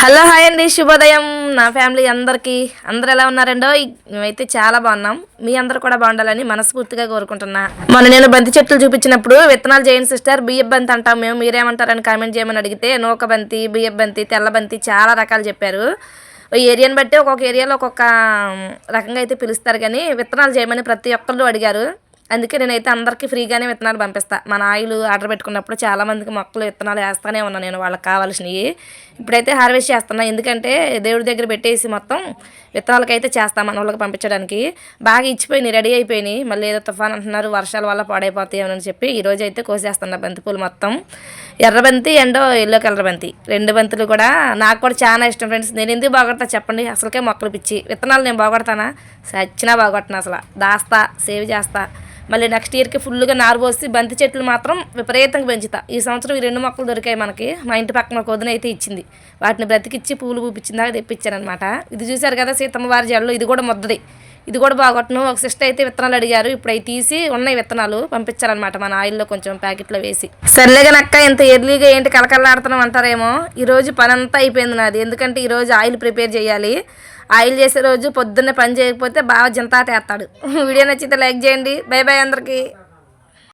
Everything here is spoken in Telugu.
హలో హాయ్ అండి. శుభోదయం. నా ఫ్యామిలీ అందరికీ. అందరు ఎలా ఉన్నారండో? మేమైతే చాలా బాగున్నాం. మీ అందరు కూడా బాగుండాలని మనస్ఫూర్తిగా కోరుకుంటున్నా. మొన్న నేను బంతి చెట్లు చూపించినప్పుడు విత్తనాలు చేయండి సిస్టర్ బియ్య బంతి అంటాం మేము. మీరేమంటారని కామెంట్ చేయమని అడిగితే నూక బంతి బియ్య బంతి తెల్ల బంతి చాలా రకాలు చెప్పారు. ఈ ఏరియాని బట్టి ఒక్కొక్క ఏరియాలో ఒక్కొక్క రకంగా అయితే పిలుస్తారు కానీ విత్తనాలు చేయమని ప్రతి ఒక్కళ్ళు అడిగారు. అందుకే నేనైతే అందరికీ ఫ్రీగానే విత్తనాలు పంపిస్తా. మన ఆయిల్ ఆర్డర్ పెట్టుకున్నప్పుడు చాలామందికి మొక్కలు విత్తనాలు వేస్తానే ఉన్నాను నేను వాళ్ళకి కావాల్సినవి. ఇప్పుడైతే హార్వెస్ట్ చేస్తున్నా. ఎందుకంటే దేవుడి దగ్గర పెట్టేసి మొత్తం విత్తనాలకైతే చేస్తాం మన వాళ్ళకి పంపించడానికి. బాగా ఇచ్చిపోయినాయి రెడీ అయిపోయినాయి. మళ్ళీ ఏదో తుఫాన్ అంటున్నారు వర్షాల వల్ల పాడైపోతాయి అని చెప్పి ఈరోజు అయితే కోసేస్తున్నా బంతిపూలు మొత్తం. ఎర్రబంతి అండ్ ఎల్లో కలర్ బంతి. రెండు బంతులు కూడా నాకు కూడా చాలా ఇష్టం ఫ్రెండ్స్ నేను ఎందుకు బాగొడతా చెప్పండి. అసలుకే మొక్కలు పిచ్చి. విత్తనాలు నేను బాగొడతానా? సచ్చినా బాగొట్టను అసలు. దాస్తా సేవ్ చేస్తా. మళ్ళీ నెక్స్ట్ ఇయర్కి ఫుల్గా నారు పోసి బంతి చెట్లు మాత్రం విపరీతంగా పెంచుతా. ఈ సంవత్సరం ఈ రెండు మొక్కలు దొరికాయి మనకి. మా ఇంటి పక్కన ఒక వదిన అయితే ఇచ్చింది. వాటిని బ్రతికిచ్చి పూలు పూపించిందాక దాకా అనమాట ఇది చూశారు కదా సీతమ్మ వారి జల్లు. ఇది కూడా ముద్దది. ఇది కూడా బాగొట్టను. ఒక సిస్టర్ అయితే విత్తనాలు అడిగారు. ఇప్పుడు అవి తీసి ఉన్నాయి విత్తనాలు పంపించారనమాట మన ఆయిల్లో కొంచెం ప్యాకెట్లో వేసి. సర్లేగా నక్క ఇంత ఎర్లీగా ఏంటి కలకల్లాడుతున్నాం అంటారేమో. ఈరోజు పని అంతా అయిపోయింది నాది. ఎందుకంటే ఈరోజు ఆయిల్ ప్రిపేర్ చేయాలి. ఆయిల్ చేసే రోజు పొద్దున్నే పని చేయకపోతే బాగా జింతా తేస్తాడు. వీడియో నచ్చితే లైక్ చేయండి. బై బై అందరికీ.